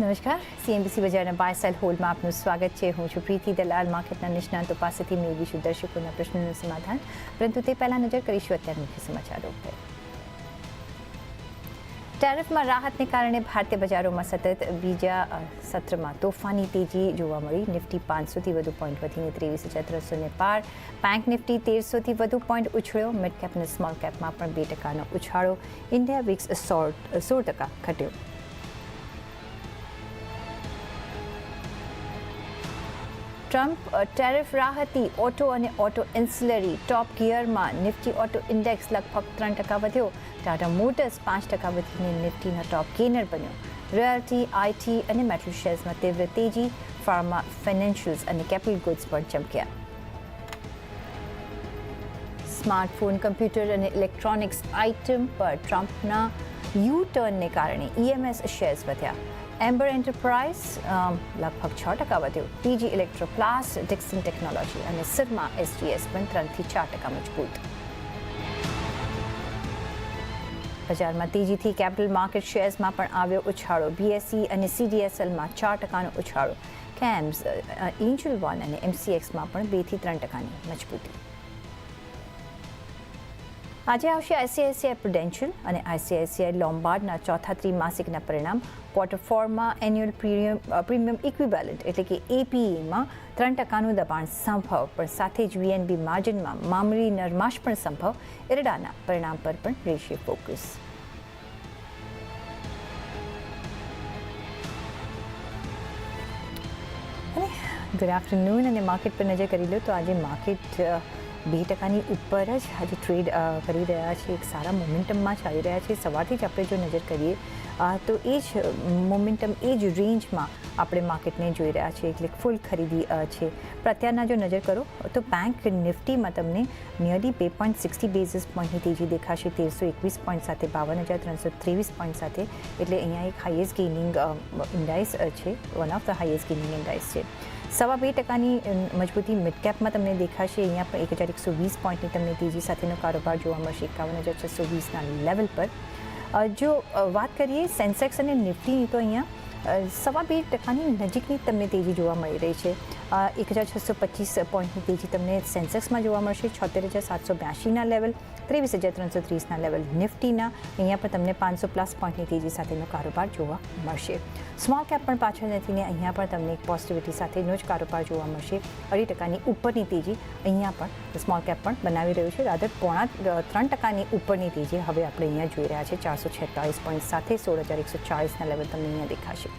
નમસ્કાર સીએનબીસી બજારના by cell હોલમાં આપનું સ્વાગત છે હું છું પ્રીતિ દલાલ માર્કેટના નિષ્ણાંતો પાસેથી મેળવીશું દર્શકોના પ્રશ્નોનું સમાધાન પરંતુ તે પહેલાં નજર કરીશું અત્યાર મુખ્ય સમાચારો પર ટેરિફમાં રાહતને કારણે ભારતીય બજારોમાં સતત બીજા સત્રમાં તોફાની તેજી જોવા મળી નિફ્ટી પાંચસોથી વધુ પોઈન્ટ વધીને ત્રેવીસ હજાર ત્રણસોને પાર બેંક નિફ્ટી તેરસોથી વધુ પોઈન્ટ ઉછળ્યો। મિડ કેપ અને સ્મોલ કેપમાં પણ બે ટકાનો ઉછાળો। ઇન્ડિયા વિક્સ સોળ સોળ ટકા ઘટ્યો। ટ્રમ્પ ટેરિફ રાહતી, ઓટો અને ઓટો ઇન્સ્યુલરી, ટોપ ગિયરમાં નિફ્ટી ઓટો ઇન્ડેક્સ લગભગ ત્રણ ટકા વધ્યો. ટાટા મોટર્સ પાંચ ટકા વધીને નિફ્ટીનો ટોપ ગેનર બન્યો. રોયલ્ટી આઈટી અને મેટલ શેર્સમાં તીવ્ર તેજી, ફાર્મા, ફાઇનાન્શિયલ્સ અને કેપિટલ ગુડ્સ પણ ચમક્યા. સ્માર્ટફોન, કમ્પ્યુટર અને ઇલેક્ટ્રોનિક્સ આઇટમ પર ટ્રમ્પના યુ ટર્નને કારણે ઈએમએસ શેર્સ વધ્યા. એમ્બર એન્ટરપ્રાઇઝ લગભગ છ ટકા વધ્યો. પીજી ઇલેક્ટ્રોપ્લાસ ડિક્સન ટેકનોલોજી અને સિરમા એસજીએસ પણ ત્રણથી ચાર ટકા મજબૂત. બજારમાં તેજીથી કેપિટલ માર્કેટ શેર્સમાં પણ આવ્યો ઉછાળો. બીએસસી અને સીડીએસએલમાં ચાર ટકાનો ઉછાળો. કેમ્સ એન્જલ વન અને એમસીએક્સમાં પણ બેથી ત્રણ ટકાની મજબૂતી. આજે આવશે આઈસીઆઈસીઆઈ પ્રુડેન્શિયલ અને આઈસીઆઈસીઆઈ લોમ્બાર્ડના ચોથા ત્રિમાસિકના પરિણામ. ક્વાર્ટર ફોરમાં એન્યુઅલ પ્રીમિયમ પ્રીમિયમ ઇક્વિબેલન્ટ એટલે કે એપીઈમાં ત્રણ ટકાનું દબાણ સંભવ, પણ સાથે જ વીએનબી માર્જિનમાં મામૂલી નરમાશ પણ સંભવ. એરડાના પરિણામ પર પણ રહેશે ફોકસ ગુડ આફ્ટરનૂન અને માર્કેટ પર નજર કરી લો તો આજે માર્કેટ બે ટકાની ઉપર જ આજે ટ્રેડ કરી રહ્યા છે. એક સારા મોમેન્ટમમાં ચાલી રહ્યા છે. સવારથી જ આપણે જો નજર કરીએ તો એ જ મોમેન્ટમ એ જ રેન્જમાં આપણે માર્કેટને જોઈ રહ્યા છીએ એટલે ફૂલ ખરીદી છે. પણ અત્યારના જો નજર કરો, તો બેંક નિફ્ટીમાં તમને નિયરલી બે પોઈન્ટ સિક્સટી બેઝિસ પોઈન્ટની તેજી દેખાશે. તેરસો એકવીસ પોઈન્ટ સાથે, બાવન હજાર ત્રણસો ત્રેવીસ પોઈન્ટ સાથે. એટલે અહીંયા એક હાઈએસ્ટ ગેઇનિંગ ઇન્ડાઇસ છે. One of the highest gaining indices છે. સવા બે ટકાની મજબૂતી મિડ કેપમાં તમને દેખાશે. અહીંયા પણ એક હજાર એકસો વીસ પોઈન્ટની તમને તેજી સાથેનો કારોબાર જોવા મળશે. એકાવન હજાર છસો વીસના લેવલ પર. જો વાત કરીએ સેન્સેક્સ અને નિફ્ટીની તો અહીંયા સવા બે ટકાની નજીકની તમને તેજી જોવા મળી રહી છે. એક હજાર છસો પચીસ પોઈન્ટની તેજી તમને સેન્સેક્સમાં જોવા મળશે. છોતેર હજાર સાતસો બ્યાસીના લેવલ, ત્રેવીસ હજાર ત્રણસો ત્રીસના લેવલ નિફ્ટીના. અહીંયા પણ તમને પાંચસો પ્લસ પોઈન્ટની તેજી સાથેનો કારોબાર જોવા મળશે. સ્મોલ કેપ પણ પાછળ નથી ને અહીંયા પણ તમને એક પોઝિટિવિટી સાથેનો જ કારોબાર જોવા મળશે. અઢી ટકાની ઉપરની તેજી અહીંયા પણ સ્મોલ કેપ પણ બનાવી રહ્યું છે. રાધર, પોણા ત્રણ ટકાની ઉપરની તેજી હવે આપણે અહીંયા જોઈ રહ્યા છે. ચારસો છેતાળીસ પોઈન્ટ સાથે સોળ હજાર એકસો ચાળીસના લેવલ તમને અહીંયા દેખાશે.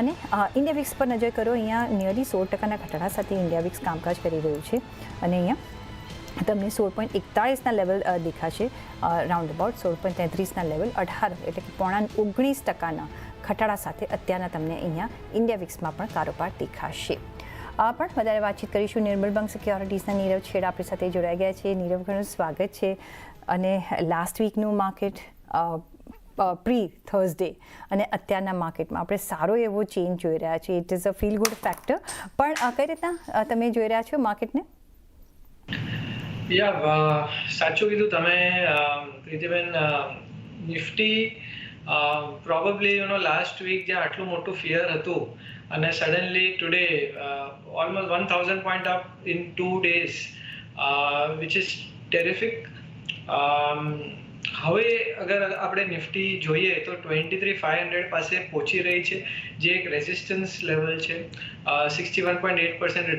અને ઇન્ડિયા વિક્સ પર નજર કરો, અહીંયા નિયરલી સોળ ટકાના ઘટાડા સાથે ઇન્ડિયા વિક્સ કામકાજ કરી રહ્યું છે. અને અહીંયા તમને સોળ પોઈન્ટ એકતાળીસના લેવલ દેખાશે. રાઉન્ડ અબાઉટ સોળ પોઈન્ટ તેત્રીસના લેવલ અઢાર એટલે કે પોણા ઓગણીસ ટકાના ઘટાડા સાથે અત્યારના તમને અહીંયા ઇન્ડિયા વિક્સમાં પણ કારોબાર દેખાશે. આ પણ વધારે વાતચીત કરીશું નિર્મલ બંક સિક્યોરિટીઝના નીરવ છેડ આપણી સાથે જોડાઈ ગયા છે. નીરવ ઘણું સ્વાગત છે. અને લાસ્ટ વીકનું માર્કેટ પ્રી થર્સડે અને અત્યારના માર્કેટમાં આપણે સારો એવો ચેન્જ જોઈ રહ્યા છીએ. It is a feel good factor પણ કઈ રીતના તમે જોઈ રહ્યા છો માર્કેટને? યા સાચું કીધું તમે. Pritiben Nifty probably you know last week જ્યાં આટલું મોટું ફિયર હતું, અને suddenly today almost one thousand point up in two days which is terrific હવે અગર આપણે નિફ્ટી જોઈએ તો ટ્વેન્ટી થ્રી ફાઇવ હંડ્રેડ પાસે પહોંચી રહી છે, જે એક રેઝિસ્ટન્સ લેવલ છે. Sixty one point eight percent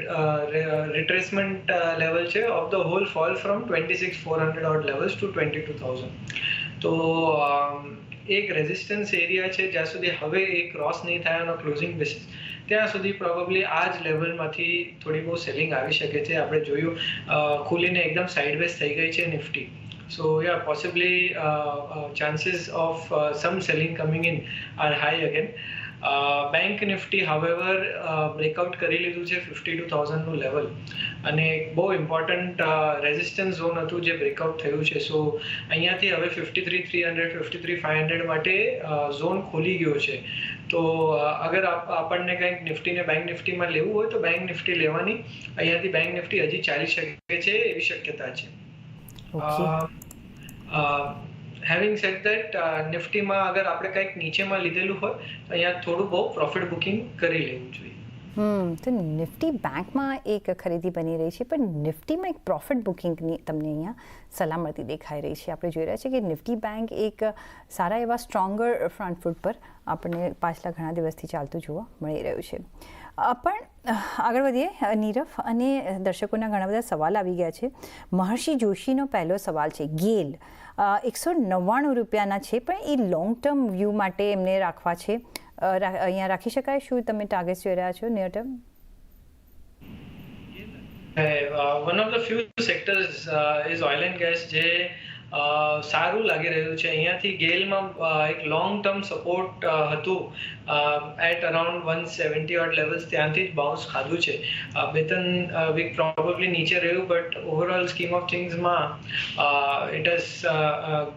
retracement level છે of the whole fall from twenty six four hundred odd levels to twenty two thousand તો એક રેઝિસ્ટન્સ એરિયા છે, જ્યાં સુધી હવે એ ક્રોસ નહીં થાય એનો ક્લોઝિંગ બેસિસ ત્યાં સુધી પ્રોબેબલી આ જ લેવલમાંથી થોડી બહુ સેલિંગ આવી શકે છે. આપણે જોયું ખુલીને એકદમ સાઇડવેઝ થઈ ગઈ છે Nifty. So yeah, possibly uh, uh, chances of uh, some selling coming in are high again. Uh, Nifty however uh, કરી લીધું છે ફિફ્ટી ટુ થાઉઝન્ડનું લેવલ અને બહુ ઇમ્પોર્ટન્ટ રેઝિસ્ટન્સ ઝોન હતું જે બ્રેકઆઉટ થયું છે સો અહીંયાથી હવે fifty three three hundred fifty three five hundred માટે ઝોન ખોલી ગયો છે તો અગર આપ- આપણને કંઈક નિફ્ટીને બેંક નિફ્ટીમાં લેવું હોય તો બેંક નિફ્ટી લેવાની અહીંયાથી બેંક નિફ્ટી હજી ચાલી શકે છે એવી શક્યતા છે હેવિંગ સેટ દેટ નિફ્ટીમાં અગર આપણે કંઈક નીચેમાં લીધેલું હોય તો અહીંયા થોડું બહુ પ્રોફિટ બુકિંગ કરી લેવું જોઈએ. હમ તો નિફ્ટી બેંકમાં એક ખરીદી બની રહી છે પણ નિફ્ટીમાં એક પ્રોફિટ બુકિંગની તમને અહીંયા સલામતી દેખાઈ રહી છે. આપણે જોઈ રહ્યા છીએ કે નિફ્ટી બેંક એક સારા એવા સ્ટ્રોંગર ફ્રન્ટ ફૂટ પર આપણને પાછલા ઘણા દિવસથી ચાલતું જોવા મળી રહ્યું છે. પણ આગળ વધીએ નીરફ અને દર્શકોના ઘણા બધા સવાલ આવી ગયા છે. મહર્ષિ જોશીનો પહેલો સવાલ છે, ગેલ એકસો નવ્વાણું રૂપિયાના છે, પણ એ લોંગ ટર્મ વ્યૂ માટે એમને રાખવા છે. અહીંયા રાખી શકાય? શું તમે ટાર્ગેટ જોઈ રહ્યા છો near term one of the few sectors is oil and gas જે સારું લાગી રહ્યું છે. અહીંયાથી ગેલમાં એક લોંગ ટર્મ સપોર્ટ હતું at around one seventy odd levels ત્યાંથી જ બાઉન્સ ખાધું છે. અ, બે ત્રણ વીક પ્રોબેબલી નીચે રહ્યું but overall scheme of થિંગ્સમાં it has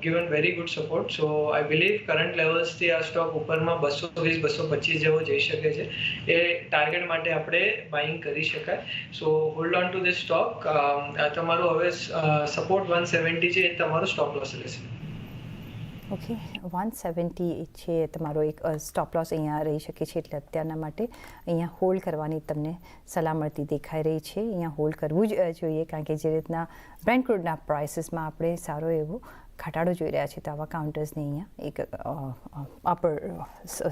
given very good support so I believe current લેવલ્સથી આ સ્ટોક ઉપરમાં બસો વીસ બસો પચીસ જેવો જઈ શકે છે. એ ટાર્ગેટ માટે આપણે બાઇંગ કરી શકાય. So hold on to this stock તમારું હવે સપોર્ટ વન સેવન્ટી છે તમારું સ્ટોપ લોસ રહેશે. ઓકે વન સેવન્ટી છે તમારો એક સ્ટોપ લોસ અહીંયા રહી શકે છે એટલે અત્યારના માટે અહીંયા હોલ્ડ કરવાની તમને સલામતી દેખાઈ રહી છે. અહીંયા હોલ્ડ કરવું જ જોઈએ કારણ કે જે રીતના બ્રેન્ડ ક્રૂડના પ્રાઇસીસમાં આપણે સારો એવો ઘટાડો જોઈ રહ્યા છીએ તો આવા કાઉન્ટર્સને અહીંયા એક અપર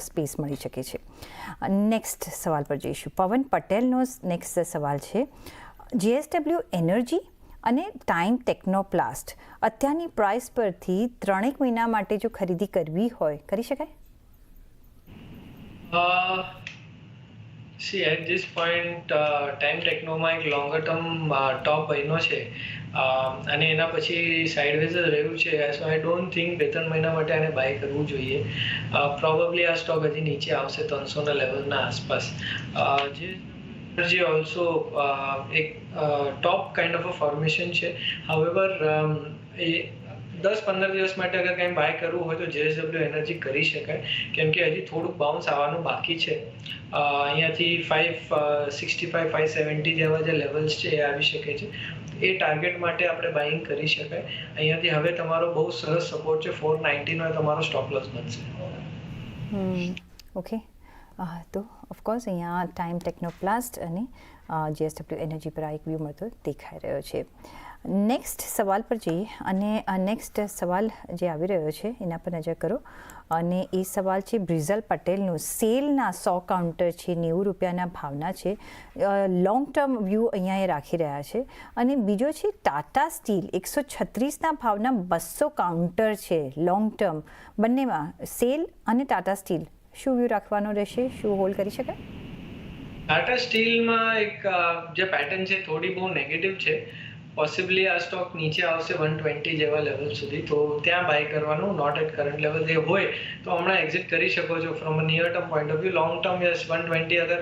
સ્પેસ મળી શકે છે. નેક્સ્ટ સવાલ પર જઈશું. પવન પટેલનો નેક્સ્ટ સવાલ છે. જીએસડબલ્યુ એનર્જી અને ટાઈમ ટેકનોપ્લાસ્ટ. અત્યારની પ્રાઇસ પરથી ત્રણેક મહિના માટે જો ખરીદી કરવી હોય કરી શકાય? See at this point uh, ટેકનોમાં એક લોંગર ટર્મ ટોપ બન્યો છે. અને એના પછી સાઇડવેઝ જ રહ્યું છે. સો આઈ ડોન્ટ થિંક બે ત્રણ મહિના માટે આને બાય કરવું જોઈએ. પ્રોબેબલી આ સ્ટોક હજી નીચે આવશે ત્રણસોના લેવલના આસપાસ. Uh, જે એનર્જી ઓલ્સો એક top kind of a formation છે. હાવેવર એ દસ પંદર દિવસ માટે અગર કંઈ બાય કરવું હોય તો જેએસડબલ્યુ એનર્જી કરી શકાય. કેમ કે હજી થોડુંક બાઉન્સ આવવાનું બાકી છે. અહીંયાથી five sixty five five seventy જેવા જે લેવલ્સ છે એ આવી શકે છે. એ ટાર્ગેટ માટે આપણે બાઇંગ કરી શકાય. અહીંયાથી હવે તમારો બહુ સરસ સપોર્ટ છે. ફોર નાઇન્ટીનો તમારો સ્ટોપ લોસ બનશે. ઓકે તો ઓફકોર્સ અહીંયા ટાઈમ ટેકનોપ્લાસ્ટ અને જીએસડબલ્યુ એનર્જી પર આ એક વ્યૂ મળતો દેખાઈ રહ્યો છે. નેક્સ્ટ સવાલ પર જઈએ. અને નેક્સ્ટ સવાલ જે આવી રહ્યો છે, એના પર નજર કરો. અને એ સવાલ છે, બ્રિઝલ પટેલનું સેલના સો કાઉન્ટર છે, નેવું રૂપિયાના ભાવના છે. લોંગ ટર્મ વ્યૂ અહીંયા એ રાખી રહ્યા છે. અને બીજો છે ટાટા સ્ટીલ એકસો છત્રીસના ભાવના બસો કાઉન્ટર છે લોંગ ટર્મ બંનેમાં સેલ અને ટાટા સ્ટીલ શું વ્યૂ રાખવાનો રહેશે? શું હોલ્ડ કરી શકાય? ટાટા સ્ટીલમાં એક જે પેટર્ન છે, થોડી બહુ નેગેટિવ છે. પોસિબલી આ સ્ટોક નીચે આવશે વન ટ્વેન્ટી જેવા લેવલ સુધી. તો ત્યાં બાય કરવાનું નોટ એટ કરંટ લેવલ જે હોય, તો હમણાં એક્ઝિટ કરી શકો છો from a near term point of view long term yes one twenty અગર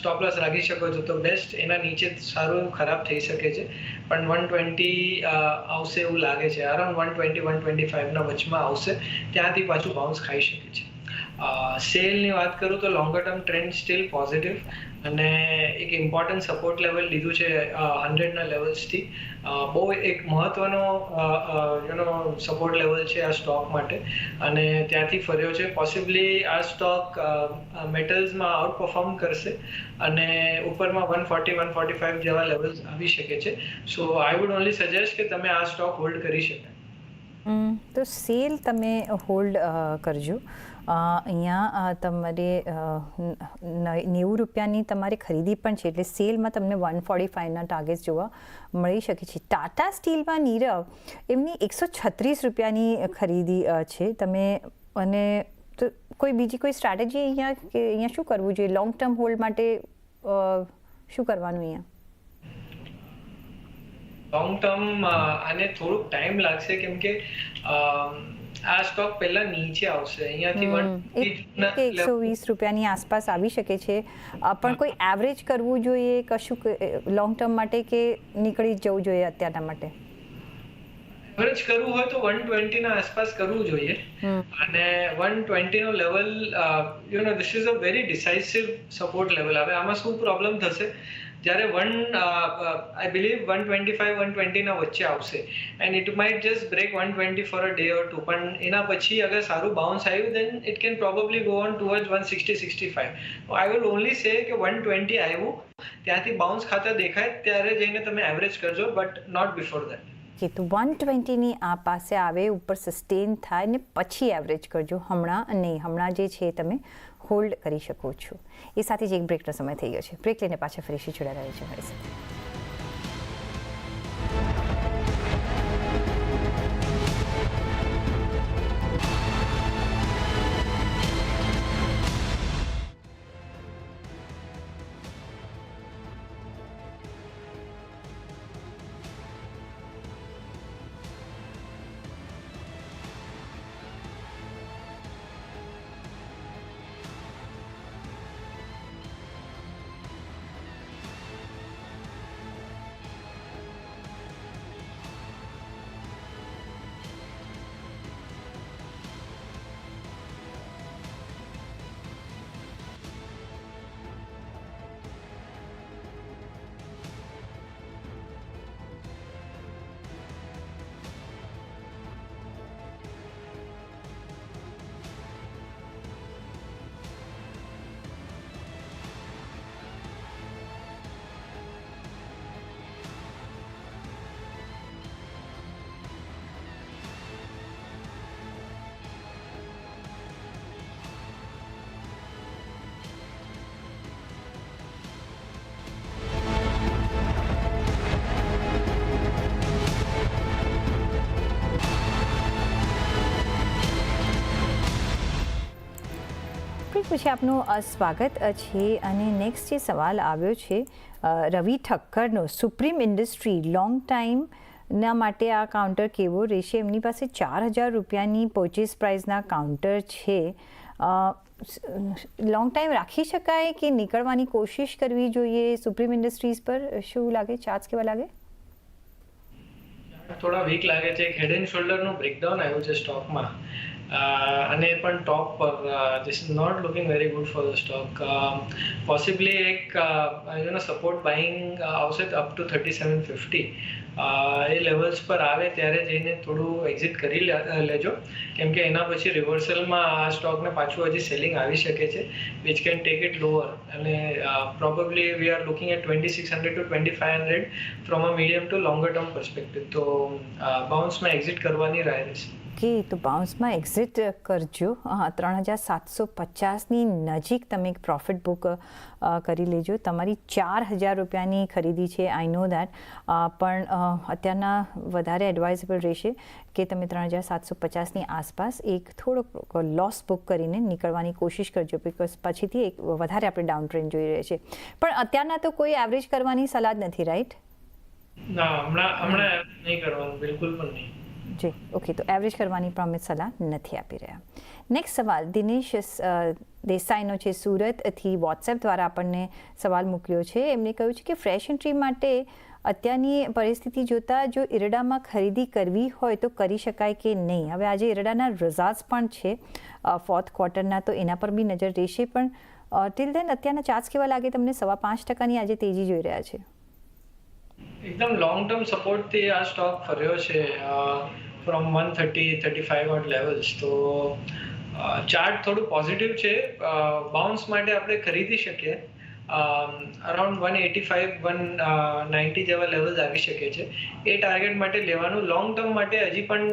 સ્ટોપ લોસ રાખી શકો છો, તો બેસ્ટ એના નીચે સારું ખરાબ થઈ શકે છે. પણ વન ટ્વેન્ટી આવશે એવું લાગે છે. Around one twenty one twenty ફાઇવના વચમાં આવશે. ત્યાંથી પાછું બાઉન્સ ખાઈ શકે છે. સેલની વાત કરું તો longer term trend still positive અને એક ઇમ્પોર્ટન્ટ સપોર્ટ લેવલ લીધું છે હંડ્રેડના લેવલ્સથી બહુ એક મહત્વનો યુનો સપોર્ટ લેવલ છે આ સ્ટોક માટે. અને ત્યાંથી ફર્યો છે. પોસિબલી આ સ્ટોક મેટલ્સમાં આઉટ પરફોર્મ કરશે અને ઉપરમાં one forty one forty five જેવા લેવલ્સ આવી શકે છે. So I would only suggest કે તમે આ સ્ટોક હોલ્ડ કરી શકાય. તો સેલ તમે હોલ્ડ કરજો. અહીંયા તમારે નેવું રૂપિયાની તમારી ખરીદી પણ છે, એટલે સેલમાં તમને વન ફોર્ટી ફાઇવના ટાર્ગેટ જોવા મળી શકે છે. ટાટા સ્ટીલમાં નીરવ, એમની એકસો છત્રીસ રૂપિયાની ખરીદી છે. તમે, અને તો કોઈ બીજી કોઈ સ્ટ્રેટેજી અહીંયા કે અહીંયા શું કરવું જોઈએ? લોંગ ટર્મ હોલ્ડ માટે શું કરવાનું અહીંયા? લોંગ ટર્મ આને થોડુંક ટાઈમ લાગશે કેમ કે આ સ્ટોક પહેલા નીચે આવશે. અહીંયાથી એકસો વીસ રૂપિયાની આસપાસ આવી શકે છે. પણ કોઈ એવરેજ કરવું જોઈએ કશું લોંગ ટર્મ માટે કે નીકળી જવું જોઈએ અત્યારના માટે? એવરેજ કરવું હોય તો વન ટ્વેન્ટીના આસપાસ કરવું જોઈએ. અને one ટ્વેન્ટીનો level you know this is a very decisive support level હવે આમાં શું પ્રોબ્લેમ થશે? જ્યારે one I believe one twenty five one ટ્વેન્ટીના વચ્ચે આવશે. And it might just break one twenty four a day or two પણ એના પછી અગર સારું બાઉન્સ આવ્યું then it can probably go on toward one sixty sixty five I will only say કે one twenty આવ્યું. ત્યાંથી બાઉન્સ ખાતા દેખાય, ત્યારે જઈને તમે એવરેજ કરજો બટ નોટ બિફોર દેટ તો વન ટ્વેન્ટીની આ પાસે આવે, ઉપર સસ્ટેન થાય, ને પછી એવરેજ કરજો. હમણાં નહીં, હમણાં જે છે તમે હોલ્ડ કરી શકો છો. એ સાથે જ એક બ્રેકનો સમય થઈ ગયો છે. બ્રેક લઈને પાછા ફરીથી રહ્યો છે મારી સાથે. પછી આપનું સ્વાગત છે અને નેક્સ્ટ જે સવાલ આવ્યો છે રવિ ઠક્કરનો, સુપ્રીમ ઇન્ડસ્ટ્રી લોંગ ટાઈમ ના માટે આ કાઉન્ટર કેવો રહેશે? એમની પાસે ચાર હજાર રૂપિયાની પર્ચેસ પ્રાઇસના કાઉન્ટર છે. લોંગ ટાઈમ રાખી શકાય કે નીકળવાની કોશિશ કરવી જોઈએ સુપ્રીમ ઇન્ડસ્ટ્રીઝ પર? શું લાગે? ચાર્જ કેવા લાગે? થોડા વીક લાગે છે. હેડ એન્ડ શોલ્ડરનું બ્રેકડાઉન આવ્યું છે સ્ટોકમાં અને એ પણ ટોપ પર this is not looking very good for the stock possibly એક યુ નો સપોર્ટ બાઇંગ આવશે up to thirty seven fifty A levels પર આવે ત્યારે જઈને થોડું એક્ઝિટ કરી લેજો. કેમ કે એના પછી રિવર્સલમાં આ સ્ટોકને પાછું હજી સેલિંગ આવી શકે છે which can take it lower અને probably we are looking at twenty six hundred to twenty five hundred from a medium to longer term perspective તો બાઉન્સમાં એક્ઝિટ કરવાની રાય રહેશે. ઓકે, તો બાઉન્સમાં એક્ઝિટ કરજો. હા, ત્રણ હજાર સાતસો પચાસની નજીક તમે એક પ્રોફિટ બુક કરી લેજો. તમારી ચાર હજાર રૂપિયાની ખરીદી છે આઈ નો દેટ પણ અત્યારના વધારે એડવાઇઝેબલ રહેશે કે તમે ત્રણ હજાર સાતસો પચાસની આસપાસ એક થોડોક લોસ બુક કરીને નીકળવાની કોશિશ કરજો બિકોઝ પછીથી એક વધારે આપણે ડાઉન ટ્રેન્ડ જોઈ રહ્યા છે પણ અત્યારના તો કોઈ એવરેજ કરવાની સલાહ નથી રાઈટ ના, હમણાં હમણાં નહીં કરવાનું, બિલકુલ પણ નહીં. જી ઓકે તો એવરેજ કરવાની અમે સલાહ નથી આપી રહ્યા. નેક્સ્ટ સવાલ, દિનેશ દેસાઈનો છે, સુરતથી વોટ્સએપ દ્વારા આપણને સવાલ મૂક્યો છે. એમણે કહ્યું છે કે ફ્રેશ એન્ટ્રી માટે અત્યારની પરિસ્થિતિ જોતાં જો ઈરડામાં ખરીદી કરવી હોય તો કરી શકાય કે નહીં? હવે આજે ઈરડાના રિઝલ્ટ્સ પણ છે ફોર્થ ક્વાર્ટરના તો એના પર બી નજર રહેશે. પણ ટિલ ધેન અત્યારના ચાર્જ કેવા લાગે? તમને સવા પાંચ ટકાની આજે તેજી જોઈ રહ્યા છે. એકદમ લોંગ ટર્મ સપોર્ટથી આ સ્ટોક ફર્યો છે from one thirty thirty five out levels તો ચાર્ટ થોડું પોઝિટિવ છે. બાઉન્સ માટે આપણે ખરીદી શકીએ. Around one eighty five one ninety જેવા લેવલ્સ આવી શકે છે. એ ટાર્ગેટ માટે લેવાનું. લોંગ ટર્મ માટે હજી પણ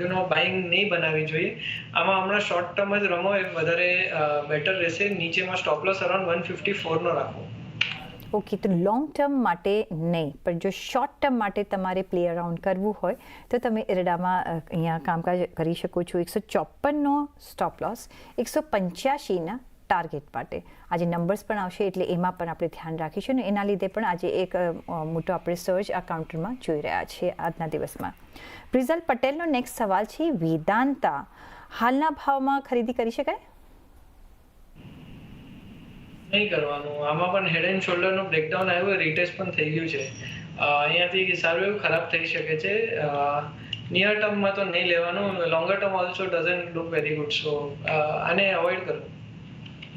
યુ નો બાઇંગ નહીં બનાવવી જોઈએ. આમાં હમણાં શોર્ટ ટર્મ જ રમો એ વધારે બેટર રહેશે. નીચેમાં stop loss around one fifty ફોરનો રાખો. ઓકે તો લોંગ ટર્મ માટે નહીં. પણ જો શોર્ટ ટર્મ માટે તમારે પ્લે અરાઉન્ડ કરવું હોય, તો તમે ઇરડામાં અહીંયા કામકાજ કરી શકો છો. એકસો ચોપનનો સ્ટોપ લોસ એકસો પંચ્યાસીના ટાર્ગેટ માટે. આજે નંબર્સ પણ આવશે, એટલે એમાં પણ આપણે ધ્યાન રાખીશું ને એના લીધે પણ આજે એક મોટો આપણે સર્ચ આ કાઉન્ટરમાં જોઈ રહ્યા છીએ આજના દિવસમાં. પ્રિઝલ પટેલનો નેક્સ્ટ સવાલ છે, વેદાંતા. હાલના ભાવમાં ખરીદી કરી શકાય? નહીં કરવાનું. આમાં પણ હેડ એન્ડ શોલ્ડરનું બ્રેકડાઉન આવ્યું રિટેસ્ટ પણ થઈ ગયું છે. અહીંયાથી સારું એવું ખરાબ થઈ શકે છે. નિયર ટર્મમાં તો નહીં લેવાનું longer term also doesn't look very good so આને અવોઇડ કરો.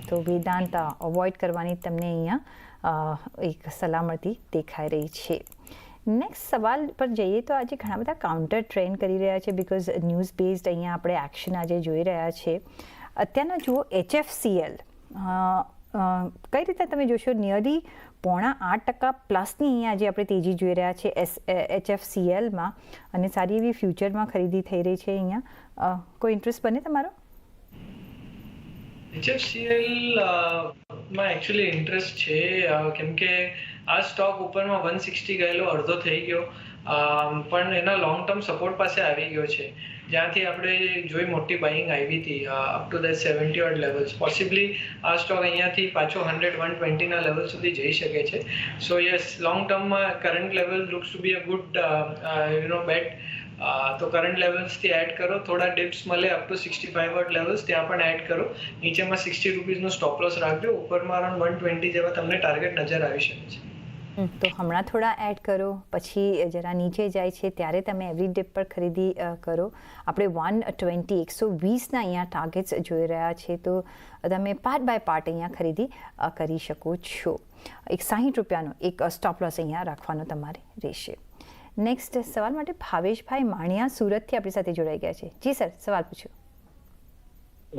તો વેદાંત અવોઇડ કરવાની તમને અહીંયા એક સલામતી દેખાઈ રહી છે. નેક્સ્ટ સવાલ પર જઈએ તો આજે ઘણા બધા કાઉન્ટર ટ્રેન કરી રહ્યા છે બિકોઝ ન્યૂઝ બેઝડ અહીંયા આપણે એક્શન આજે જોઈ રહ્યા છે. અત્યારના જુઓ એચએફસીએલ કઈ રીતે તમે જોશો નિયરલી પોણા આઠ ટકા પ્લસની અહીંયા જે આપણે તેજી જોઈ રહ્યા છે એસ એચએફસીએલમાં અને સારી એવી ફ્યુચરમાં ખરીદી થઈ રહી છે અહીંયા. કોઈ ઇન્ટરેસ્ટ બને તમારો? એચએફસીએલમાં એકચ્યુઅલી ઇન્ટરેસ્ટ છે. કેમ કે આ સ્ટોક ઉપરમાં વન સિક્સટી ગયેલો, અડધો થઈ ગયો. પણ એના લોંગ ટર્મ સપોર્ટ પાસે આવી ગયો છે. જ્યાંથી આપણે જોઈ મોટી બાઇંગ આવી હતી up to the seventy odd levels possibly આ સ્ટોક અહીંયાથી પાછો હંડ્રેડ વન ટ્વેન્ટીના લેવલ સુધી જઈ શકે છે. સો યસ લોંગ ટર્મમાં current level looks to be a good you know bet તો કરંટ લેવલ્સથી એડ કરો, થોડા ડિપ્સ મળે up to sixty five what levels ત્યાં પણ એડ કરો. નીચેમાં સિક્સટી રૂપીઝનો સ્ટોપ લોસ રાખજો, ઉપરમાં અરાઉન્ડ વન ટ્વેન્ટી જેવા તમને ટાર્ગેટ નજર આવી શકે છે. તો હમણાં થોડા એડ કરો પછી જરા નીચે જાય છે ત્યારે તમે એવરી ડિપ પર ખરીદી કરો. આપણે વન ટ્વેન્ટી એકસો વીસના અહીંયા ટાર્ગેટ્સ જોઈ રહ્યા છે તો તમે પાર્ટ બાય પાર્ટ અહીંયા ખરીદી કરી શકો છો. એક સાહીઠ રૂપિયાનો એક સ્ટોપ લોસ અહીંયા રાખવાનો તમારે રહેશે. નેક્સ્ટ સવાલ માટે ભાવેશભાઈ માણિયા સુરતથી આપણી સાથે જોડાઈ ગયા છે. જી સર સવાલ પૂછો.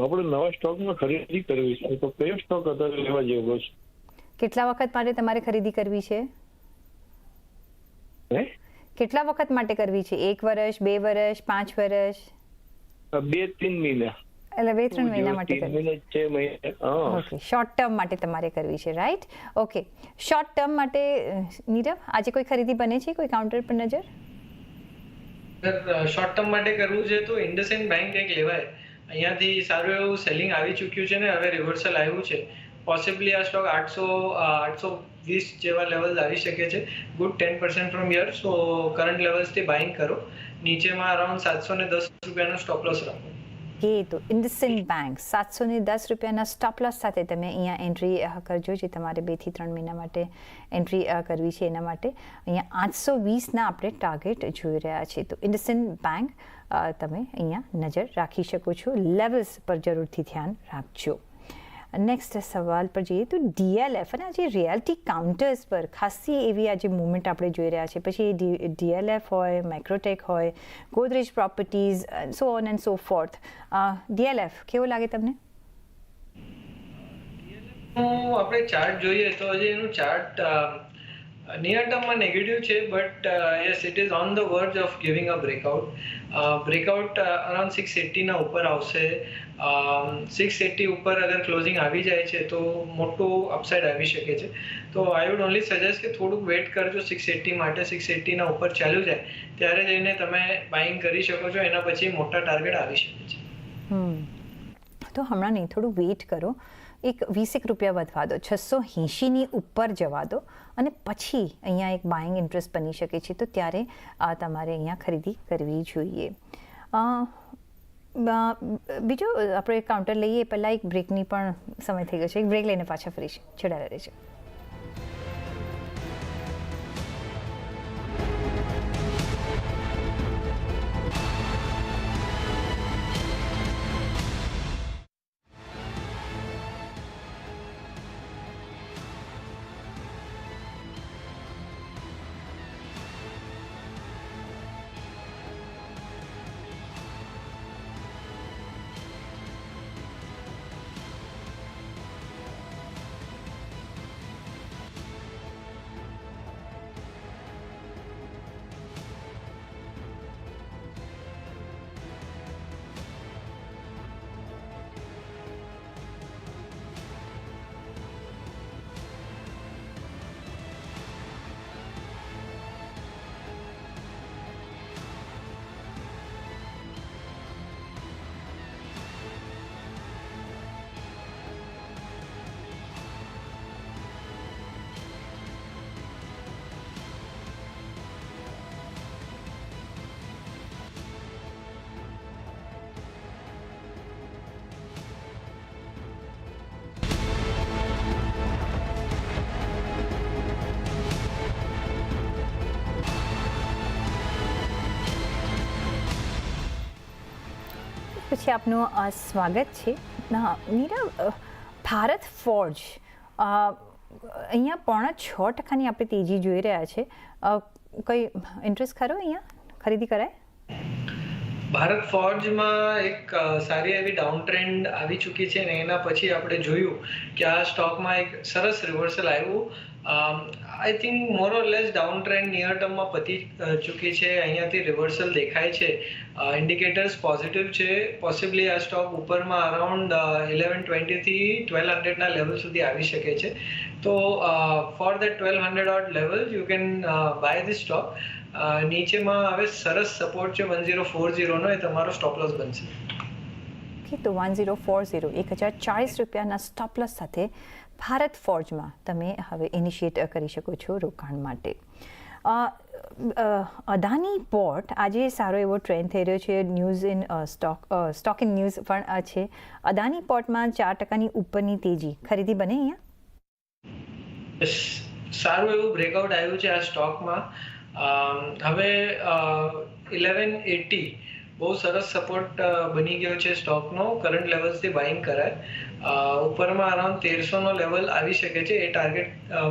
આપણે નવા સ્ટોકમાં ખરીદી કરવી છે તો કયો સ્ટોક અત્યારે લેવા જેવો છે? કેટલા વખત માટે તમારે ખરીદી કરવી છે? કેટલા વખત માટે કરવી છે? એક વર્ષ બે વર્ષ પાંચ વર્ષ? બે ત્રણ મહિના. એટલે બે ત્રણ મહિના માટે કરવી છે. ઓકે શોર્ટ ટર્મ માટે તમારે કરવી છે રાઈટ ઓકે શોર્ટ ટર્મ માટે નીરવ આજે કોઈ ખરીદી બને છે? કોઈ કાઉન્ટર પર નજર? શોર્ટ ટર્મ માટે કરવું છે તો ઇન્ડસઇન્ડ બેંક એક લેવાય. અહીંયાથી સારું એવું સેલિંગ આવી ચૂક્યું છે ને હવે રિવર્સલ આવ્યું છે. પોસિબલી આ સ્ટોક આઠસો આઠસો વીસ જેવા લેવલ આવી શકે છે. Good ten percent from here so current લેવલ્સથી buying કરો. નીચેમાં અરાઉન્ડ સાતસો ને દસ રૂપિયાનો સ્ટોપ લોસ રાખો. કે તો ઇન્ડસઇન્ડ બેંક સાતસો ને દસ રૂપિયાના સ્ટોપ લોસ સાથે તમે અહીંયા એન્ટ્રી કરજો, જે તમારે બેથી ત્રણ મહિના માટે એન્ટ્રી કરવી છે એના માટે. અહીંયા આઠસો વીસના આપણે ટાર્ગેટ જોઈ રહ્યા છીએ તો ઇન્ડસઇન્ડ બેંક તમે અહીંયા નજર રાખી શકો છો. લેવલ્સ પર જરૂરથી ધ્યાન રાખજો. નેક્સ્ટ સવાલ પર જઈએ તો ડીએલએફ અને આજે રિયાલિટી કાઉન્ટર્સ પર ખાસી એવી આજે મુવમેન્ટ આપણે જોઈ રહ્યા છે પછી ડીએલએફ હોય માઇક્રોટેક હોય Godrej properties so on and so forth DLF કેવો લાગે તમને? આપણે ચાર્ટ જોઈએ તો હજી એનું ચાર્ટ નિયર ટર્મમાં નેગેટિવ છે but yes it is on the verge of giving a breakout breakout around six એટીના ઉપર આવશે. સિક્સ એટી ઉપર અગર ક્લોઝિંગ આવી જાય છે, તો મોટું અપસાઇડ આવી શકે છે. તો આઈ વુડ ઓનલી સજેસ્ટ કે થોડુંક વેટ કરજો સિક્સ એટી માટે. સિક્સ એટીના ઉપર ચાલ્યું જાય, ત્યારે જઈને તમે બાઇંગ કરી શકો છો. એના પછી મોટા ટાર્ગેટ આવી શકે છે. તો હમણાં નહીં, થોડું વેઇટ કરો. એક વીસેક રૂપિયા વધવા દો, છસો એંશીની ઉપર જવા દો અને પછી અહીંયા એક બાઇંગ ઇન્ટરેસ્ટ બની શકે છે, તો ત્યારે તમારે અહીંયા ખરીદી કરવી જોઈએ. બીજો, આપણે કાઉન્ટર લઈએ, પહેલાં એક બ્રેકની પણ સમય થઈ ગયો છે, એક બ્રેક લઈને પાછા ફરી છેડાયેલા રહેશે પછી આપનું સ્વાગત છે. ના ભારત ફોર્જ અહીંયા પોણા છ ટકાની આપણે તેજી જોઈ રહ્યા છે. કઈ ઇન્ટરેસ્ટ ખરો અહીંયા? ખરીદી કરાય? ભારત ફોર્જમાં એક સારી એવી ડાઉન ટ્રેન્ડ આવી ચૂકી છે ને એના પછી આપણે જોયું કે આ સ્ટોકમાં એક સરસ રિવર્સલ આવ્યું. I think more less down trend near ટર્મમાં પતી ચૂકી છે. અહીંયાથી રિવર્સલ દેખાય છે. ઇન્ડિકેટર્સ પોઝિટિવ છે. પોસિબલી આ સ્ટોક ઉપરમાં અરાઉન્ડ ઇલેવન ટ્વેન્ટીથી ટ્વેલ્વ હંડ્રેડના લેવલ સુધી આવી શકે છે. તો for the twelve hundred odd level you can buy this stock નીચેમાં હવે સરસ સપોર્ટ છે વન ઝીરો ફોર ઝીરોનો એ તમારો સ્ટોપ લોસ બનશે. તો વન ઝીરો ફોર ઝીરો એક હજાર ચાળીસ રૂપિયાના સ્ટોપલસ સાથે ભારત ફોર્જમાં તમે હવે ઇનિશિએટ કરી શકો છો રોકાણ માટે. અદાની પોર્ટ આજે સારો એવો ટ્રેન્ડ થઈ રહ્યો છે, news in stock stock in news પણ છે. અદાની પોર્ટમાં ચાર ટકાની ઉપરની તેજી. ખરીદી બને અહીંયા? સારું એવું બ્રેકઆઉટ આવ્યું છે આ સ્ટોકમાં. હવે ઇલેવન એટી બહુ સરસ સપોર્ટ બની ગયો છે સ્ટોકનો. કરંટ લેવલ્સથી બાઇંગ કરાય. ઉપરમાં અરાઉન્ડ તેરસોનો લેવલ આવી શકે છે એ ટાર્ગેટ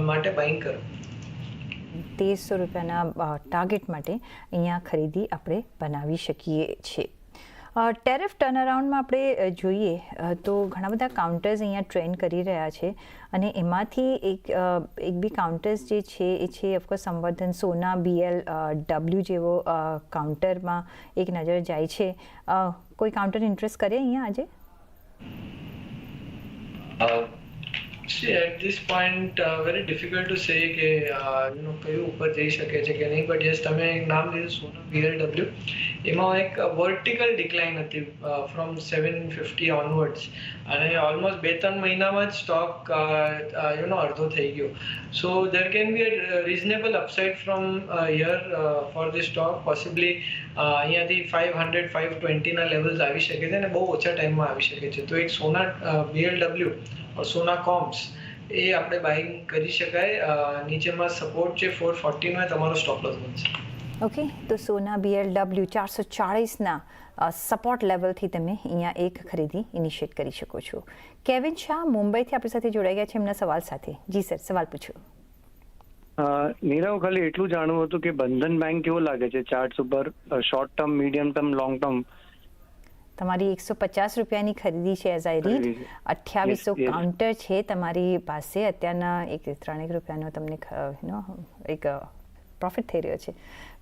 માટે બાઇંગ કરો. તેરસો રૂપિયાના ટાર્ગેટ માટે અહીંયા ખરીદી આપણે બનાવી શકીએ છીએ. ટેરિફ ટર્નઅરાઉન્ડમાં આપણે જોઈએ તો ઘણા બધા કાઉન્ટર્સ અહીંયા ટ્રેન કરી રહ્યા છે અને એમાંથી એક એક બી કાઉન્ટર્સ જે છે, એ છે ઓફકોર્સ સંવર્ધન, સોના બીએલ ડબલ્યુ જેવો કાઉન્ટરમાં એક નજર જાય છે. કોઈ કાઉન્ટર ઇન્ટરેસ્ટ કરે અહીંયા આજે? of see at this point very difficult to say કે યુ નો કયું ઉપર જઈ શકે છે કે નહીં. બટ યસ તમે એક નામ લીધું સોના બીએલડબલ્યુ એમાં એક વર્ટિકલ ડિક્લાઇન હતી ફ્રોમ સેવન ફિફ્ટી ઓનવર્ડ્સ અને ઓલમોસ્ટ બે ત્રણ મહિનામાં જ સ્ટોક યુ નો અડધો થઈ ગયો. So there can be a reasonable upside from here for the stock possibly અહીંયાથી ફાઇવ હંડ્રેડ ફાઇવ ટ્વેન્ટીના લેવલ્સ આવી શકે છે અને બહુ ઓછા ટાઈમમાં આવી શકે છે. તો એક સોના બીએલડબલ્યુ સોના કોમ્સ એ આપણે બાઇંગ કરી શકાય. નીચેમાં સપોર્ટ છે ફોર ફોર્ટીનો તમારો સ્ટોપ લોસ બનશે. ઓકે તો સોના બીએલડબલ્યુ ચારસો ચાળીસના સપોર્ટ લેવલથી તમે અહીંયા એક ખરીદી ઇનિશિએટ કરી શકો છો. કેવિન શાહ મુંબઈથી આપણી સાથે જોડાઈ ગયા છે એમના સવાલ સાથે. જી સર સવાલ પૂછો. અ, નીરવ ખાલી એટલું જાણવું હતું કે બંધન બેંક કેવો લાગે છે? ચાર્ટ્સ ઉપર short term medium term long term તમારી એકસો પચાસ રૂપિયાની ખરીદી છે એઝ આઈ રીડ અઠ્યાવીસો. કાઉન્ટર છે તમારી પાસે. અત્યારના એક ત્રણેક રૂપિયાનો તમને નો એક પ્રોફિટ થઈ રહ્યો છે.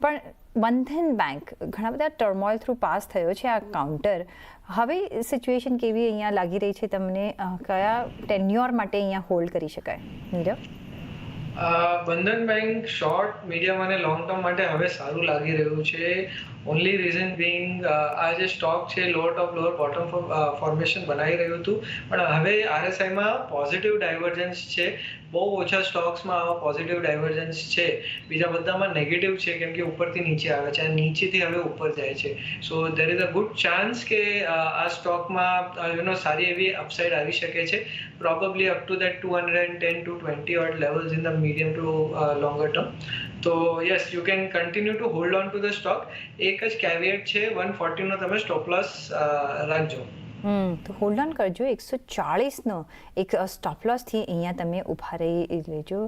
પણ બંધન બેંક ઘણા બધા ટર્મોઇલ થ્રુ પાસ થયો છે આ કાઉન્ટર હવે સિચ્યુએશન કેવી અહીંયા લાગી રહી છે તમને? કયા ટેન્યોર માટે અહીંયા હોલ્ડ કરી શકાય? Nirav? Bandhan bank short medium અને લોંગ ટર્મ માટે હવે સારું લાગી રહ્યું છે. ઓનલી રીઝન બિંગ આ જે સ્ટોક છે lower top lower bottom formation બનાવી રહ્યું હતું. પણ હવે આરએસઆઈમાં પોઝિટિવ ડાયવર્જન્સ છે. બહુ ઓછા સ્ટોક્સમાં આવા પોઝિટિવ ડાયવર્જન્સ છે. બીજા બધામાં નેગેટિવ છે, કેમ કે ઉપરથી નીચે આવે છે. નીચેથી હવે ઉપર જાય છે. So there is a good chance કે આ સ્ટોકમાં યુ નો સારી એવી અપસાઇડ આવી શકે છે. Probably up to that two hundred ten to twenty odd levels in the medium to longer term તો yes you can continue to hold on to the stock એક જ કેવિયટ છે વન ફોર્ટીનો તમે સ્ટોપ લોસ રાખજો. હમ, તો હોલ્ડ ઓન કરજો. એકસો ચાળીસનો એક સ્ટોપ લોસથી અહીંયા તમે ઊભા રહી લેજો.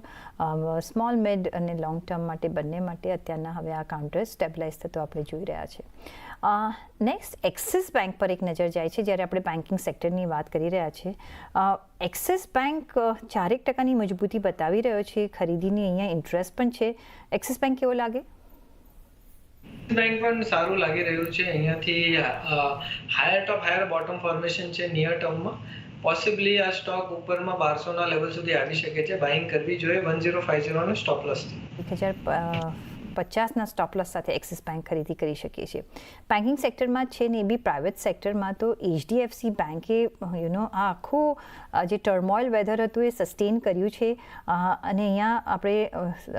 સ્મોલ મિડ અને લોંગ ટર્મ માટે બંને માટે અત્યારના હવે આ કાઉન્ટર સ્ટેબલાઇઝ થતો આપણે જોઈ રહ્યા છે નેક્સ્ટ એક્સિસ બેંક પર એક નજર જાય છે જ્યારે આપણે બેન્કિંગ સેક્ટરની વાત કરી રહ્યા છીએ. એક્સિસ બેંક ચારેક ટકાની મજબૂતી બતાવી રહ્યો છે. ખરીદીની અહીંયા ઇન્ટરેસ્ટ પણ છે. એક્સિસ બેંક કેવો લાગે? બેંક પણ સારું લાગી રહ્યું છે. અહીંયાથી higher top higher bottom formation છે નિયર ટર્મમાં પોસિબલી આ સ્ટોક ઉપરમાં બારસોના લેવલ સુધી આવી શકે છે. બાઇંગ કરવી જોઈએ. વન ઝીરો ફાઇવ ઝીરોનો સ્ટોપ લોસથી એક હજાર પચાસના સ્ટોપલોસ સાથે એક્સિસ બેંક ખરીદી કરી શકીએ છીએ. બેન્કિંગ સેક્ટરમાં છે ને એ બી પ્રાઇવેટ સેક્ટરમાં તો એચડીએફસી બેન્કે યુ નો આ આખું જે ટર્મોઇલ વેધર હતું એ સસ્ટેન કર્યું છે. અને અહીંયા આપણે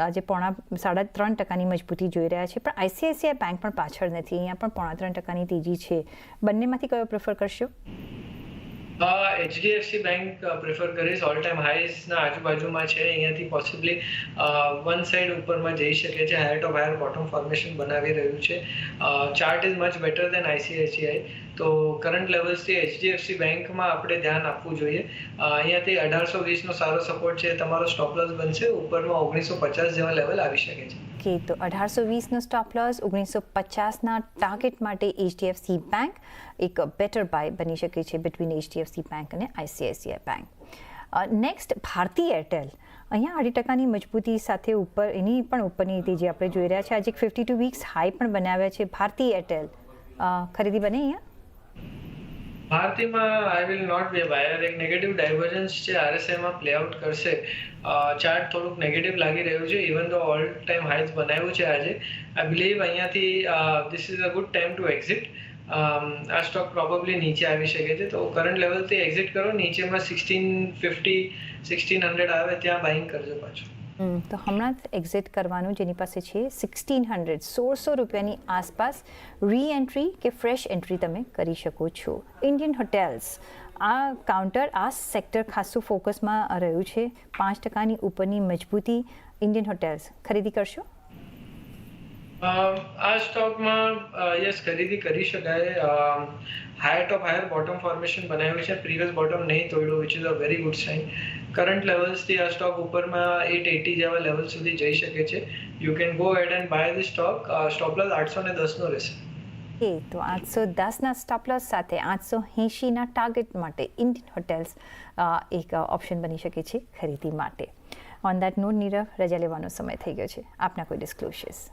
આજે પોણા સાડા ત્રણ ટકાની મજબૂતી જોઈ રહ્યા છીએ પણ આઈસીઆઈસીઆઈ બેંક પણ પાછળ નથી. અહીંયા પણ પોણા ત્રણ ટકાની તેજી છે. બંનેમાંથી કયો પ્રેફર કરશો? એચડીએફસી બેંક પ્રેફર કરીશ ઓલ ટાઈમ હાઈસના આજુબાજુમાં છે. અહીંયાથી પોસિબલી વન સાઈડ ઉપરમાં જઈ શકે છે. Higher top higher bottom formation બનાવી રહ્યું છે. Chart is much better than ICICI તો કરંટ લેવલ્સથી એચડીએફસી બેંકમાં આપણે ધ્યાન આપવું જોઈએ. અહીંયાથી અઢારસો વીસનો સારો સપોર્ટ છે. તમારો સ્ટોપલોસ બનશે. ઉપરમાં ઓગણીસો પચાસ જેવા લેવલ આવી શકે છે. કે તો અઢારસો વીસનો સ્ટોપ લોસ ઓગણીસો પચાસના ટાર્ગેટ માટે એચડીએફસી બેંક એક બેટર બાય બની શકે છે બિટવીન એચડીએફસી બેંક અને ICICI bank next Bharti Airtel અહીંયા અઢી ટકાની મજબૂતી સાથે ઉપર, એની પણ ઉપરની જે આપણે જોઈ રહ્યા છે આજે ફિફ્ટી ટુ વીક્સ હાઈ પણ બનાવ્યા છે ભારતી એરટેલ ખરીદી બને અહીંયા? ભારતીમાં આઈ વિલ નોટ બી બાયર એક નેગેટિવ ડાયવર્જન્સ છે. આરએસએમાં પ્લે આઉટ કરશે. ચાર્ટ થોડુંક નેગેટિવ લાગી રહ્યું છે ઇવન ધો ઓલ ટાઈમ હાઈઝ બનાવ્યું છે આજે. આઈ બિલીવ અહીંયાથી this is a good time to exit આ સ્ટોક પ્રોબેબલી નીચે આવી શકે છે. તો કરંટ લેવલથી એક્ઝિટ કરો, નીચેમાં સિક્સટીન ફિફ્ટી સિક્સટીન હંડ્રેડ આવે, ત્યાં બાઇંગ કરજો પાછું. તો હમણાં જ એક્ઝિટ કરવાનું, જેની પાસે છે સિક્સટીન હંડ્રેડ સોળસો રૂપિયાની આસપાસ રી એન્ટ્રી કે ફ્રેશ એન્ટ્રી તમે કરી શકો છો. ઇન્ડિયન હોટેલ્સ આ કાઉન્ટર આ સેક્ટર ખાસું ફોકસમાં રહ્યું છે. પાંચ ટકાની ઉપરની મજબૂતી ઇન્ડિયન હોટેલ્સ ખરીદી કરશો? આ સ્ટોકમાં યસ ખરીદી કરી શકાય. Higher top higher bottom formation બનાવ્યું છે. પ્રીવિયસ બોટમ નહીં તોડ્યું which is a very good sign current લેવલ્સથી આ સ્ટોક ઉપરમાં એટ એટી જેવા લેવલ સુધી જઈ શકે છે. You can go ahead and buy the stock stop loss આઠસો ને દસનો રહેશે. એ તો આઠસો દસના સ્ટોપલોસ સાથે આઠસો એંશીના ટાર્ગેટ માટે ઇન્ડિયન હોટેલ્સ એક ઓપ્શન બની શકે છે ખરીદી માટે. ઓન દેટ નોટ નીરવ, રજા લેવાનો સમય થઈ ગયો છે. આપના કોઈ ડિસ્ક્લોઝર્સ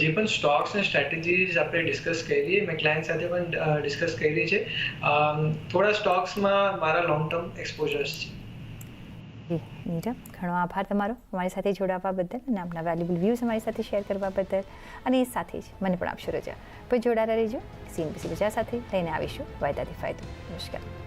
જે પણ સ્ટોક્સ અને સ્ટ્રેટેજીસ આપણે ડિસ્કસ કરી મેં ક્લાયન્ટ સાથે પણ ડિસ્કસ કરી છે. થોડા સ્ટોક્સમાં મારા લોંગ ટર્મ એક્સપોઝર્સ છે. જી નીરમ ઘણો આભાર તમારો અમારી સાથે જોડાવા બદલ અને આપના વેલ્યુબલ વ્યૂઝ અમારી સાથે શેર કરવા બદલ. અને એ સાથે જ મને પણ આપશો રજા. પણ જોડાતા રહેજો. સીએનબીસી બજાર સાથે લઈને આવીશું વાયદાથી ફાયદો. નમસ્કાર.